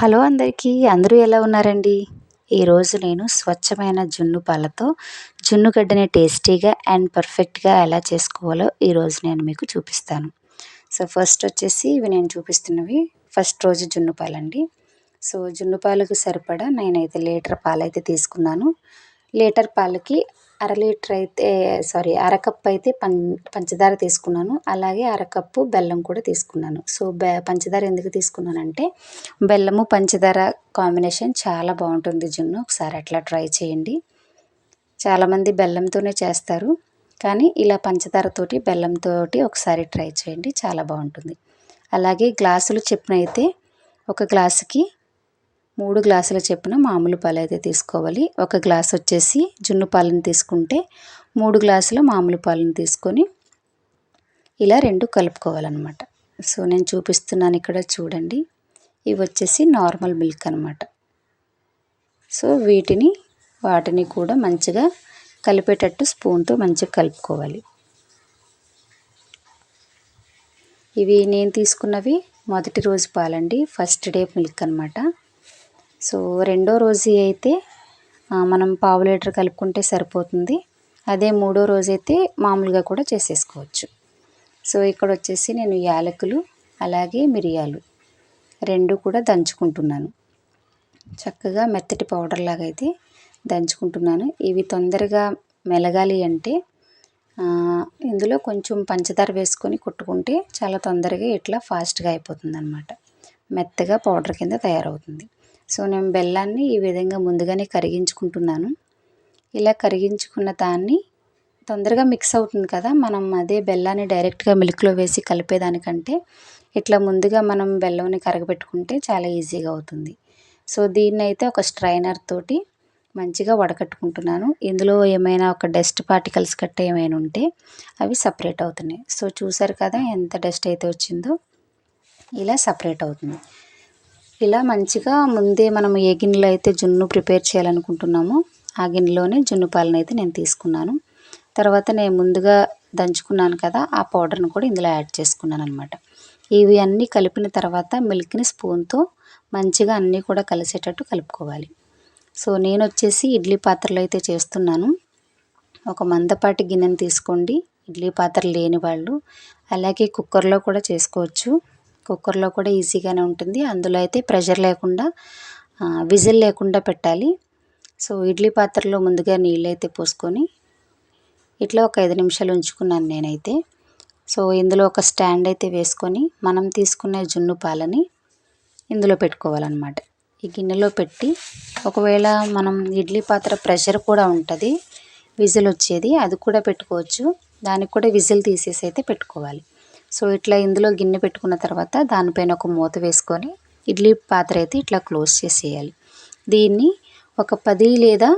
Hello అందరికీ అందరూ ఎలా ఉన్నారండి? ఈరోజు నేను స్వచ్ఛమైన జున్ను పాలతో జున్ను గడ్డని టేస్టీగా అండ్ పర్ఫెక్ట్గా ఎలా చేసుకోవాలో ఈరోజు నేను మీకు చూపిస్తాను. సో ఫస్ట్ వచ్చేసి ఇవి నేను చూపిస్తున్నవి. ఫస్ట్ రోజు జున్ను పాలండి. సో జున్ను పాలకు సరిపడా నేనైతే లీటర్ పాలైతే తీసుకున్నాను. లీటర్ పాలకి అర లీటర్ అయితే సారీ అరకప్పు అయితే పం పంచదార తీసుకున్నాను. అలాగే అరకప్పు బెల్లం కూడా తీసుకున్నాను. సో బె పంచదార ఎందుకు తీసుకున్నానంటే బెల్లము పంచదార కాంబినేషన్ చాలా బాగుంటుంది జున్ను. ఒకసారి అట్లా ట్రై చేయండి. చాలామంది బెల్లంతోనే చేస్తారు. కానీ ఇలా పంచదారతోటి బెల్లంతో ఒకసారి ట్రై చేయండి. చాలా బాగుంటుంది. అలాగే గ్లాసులు చెప్పిన అయితే ఒక గ్లాసుకి మూడు గ్లాసుల చెప్పున మామూలు పాలు అయితే తీసుకోవాలి. ఒక గ్లాస్ వచ్చేసి జున్ను పాలను తీసుకుంటే మూడు గ్లాసుల మామూలు పాలను తీసుకొని ఇలా రెండు కలుపుకోవాలన్నమాట. సో నేను చూపిస్తున్నాను ఇక్కడ చూడండి. ఇవి వచ్చేసి నార్మల్ మిల్క్ అనమాట సో వీటిని వాటిని కూడా మంచిగా కలిపేటట్టు స్పూన్తో మంచిగా కలుపుకోవాలి. ఇవి నేను తీసుకున్నవి మొదటి రోజు పాలండి ఫస్ట్ డే మిల్క్ అనమాట సో రెండో రోజు అయితే మనం పావు లీటర్ కలుపుకుంటే సరిపోతుంది. అదే మూడో రోజు అయితే మామూలుగా కూడా చేసేసుకోవచ్చు. సో ఇక్కడ వచ్చేసి నేను యాలకులు అలాగే మిరియాలు రెండు కూడా దంచుకుంటున్నాను. చక్కగా మెత్తటి పౌడర్ లాగా అయితే దంచుకుంటున్నాను. ఇవి తొందరగా మెలగాలి అంటే ఇందులో కొంచెం పంచదార వేసుకొని కుట్టుకుంటే చాలా తొందరగా ఇట్లా ఫాస్ట్గా అయిపోతుంది అనమాట మెత్తగా పౌడర్ కింద తయారవుతుంది. సో నేను బెల్లాన్ని ఈ విధంగా ముందుగానే కరిగించుకుంటున్నాను. ఇలా కరిగించుకున్న దాన్ని తొందరగా మిక్స్ అవుతుంది కదా మనం అదే బెల్లాన్ని డైరెక్ట్గా మిల్క్లో వేసి కలిపేదానికంటే ఇట్లా ముందుగా మనం బెల్లంని కరగబెట్టుకుంటే చాలా ఈజీగా అవుతుంది. సో దీన్ని అయితే ఒక స్ట్రైనర్ తోటి మంచిగా వడకట్టుకుంటున్నాను. ఇందులో ఏమైనా ఒక డస్ట్ పార్టికల్స్ కట్ట ఏమైనా ఉంటే అవి సపరేట్ అవుతున్నాయి. సో చూసారు కదా ఎంత డస్ట్ అయితే వచ్చిందో ఇలా సపరేట్ అవుతుంది. ఇలా మంచిగా ముందే మనం ఏ గిన్నెలో అయితే జున్ను ప్రిపేర్ చేయాలనుకుంటున్నామో ఆ గిన్నెలోనే జున్ను పాలను అయితే నేను తీసుకున్నాను. తర్వాత నేను ముందుగా దంచుకున్నాను కదా ఆ పౌడర్ని కూడా ఇందులో యాడ్ చేసుకున్నాను అనమాట ఇవి అన్నీ కలిపిన తర్వాత మిల్క్ని స్పూన్తో మంచిగా అన్నీ కూడా కలిసేటట్టు కలుపుకోవాలి. సో నేను వచ్చేసి ఇడ్లీ పాత్రలు అయితే చేస్తున్నాను. ఒక మందపాటి గిన్నెను తీసుకోండి. ఇడ్లీ పాత్ర లేని వాళ్ళు అలాగే కుక్కర్లో కూడా చేసుకోవచ్చు. కుక్కర్లో కూడా ఈజీగానే ఉంటుంది. అందులో అయితే ప్రెషర్ లేకుండా విజిల్ లేకుండా పెట్టాలి. సో ఇడ్లీ పాత్రలో ముందుగా నీళ్ళు అయితే పోసుకొని ఇట్లా ఒక ఐదు నిమిషాలు ఉంచుకున్నాను నేనైతే. సో ఇందులో ఒక స్టాండ్ అయితే వేసుకొని మనం తీసుకునే జున్ను పాలని ఇందులో పెట్టుకోవాలన్నమాట. ఈ గిన్నెలో పెట్టి ఒకవేళ మనం ఇడ్లీ పాత్ర ప్రెషర్ కూడా ఉంటుంది విజిల్ వచ్చేది అది కూడా పెట్టుకోవచ్చు. దానికి కూడా విజిల్ తీసేసి అయితే పెట్టుకోవాలి. సో ఇట్లా ఇందులో గిన్నె పెట్టుకున్న తర్వాత దానిపైన ఒక మూత వేసుకొని ఇడ్లీ పాత్ర అయితే ఇట్లా క్లోజ్ చేసేయాలి. దీన్ని ఒక పది లేదా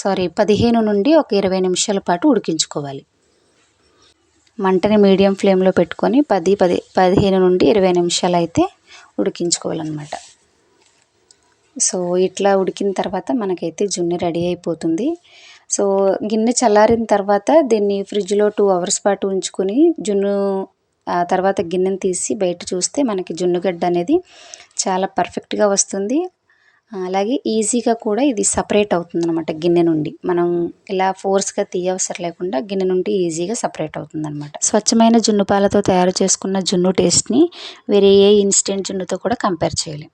సారీ పదిహేను నుండి ఒక ఇరవై నిమిషాల పాటు ఉడికించుకోవాలి. మంటని మీడియం ఫ్లేమ్లో పెట్టుకొని పది పది పదిహేను నుండి ఇరవై నిమిషాలు అయితే ఉడికించుకోవాలన్నమాట. సో ఇట్లా ఉడికిన తర్వాత మనకైతే జున్ను రెడీ అయిపోతుంది. సో గిన్నె చల్లారిన తర్వాత దీన్ని ఫ్రిడ్జ్లో టూ అవర్స్ పాటు ఉంచుకొని జున్ను తర్వాత గిన్నెను తీసి బయట చూస్తే మనకి జున్నుగడ్డ అనేది చాలా పర్ఫెక్ట్గా వస్తుంది. అలాగే ఈజీగా కూడా ఇది సపరేట్ అవుతుంది అనమాట గిన్నె నుండి. మనం ఇలా ఫోర్స్గా తీయవసరం లేకుండా గిన్నె నుండి ఈజీగా సపరేట్ అవుతుంది అనమాట స్వచ్ఛమైన జున్ను పాలతో తయారు చేసుకున్న జున్ను టేస్ట్ని వేరే ఏ ఇన్స్టెంట్ జున్నుతో కూడా కంపేర్ చేయలేం.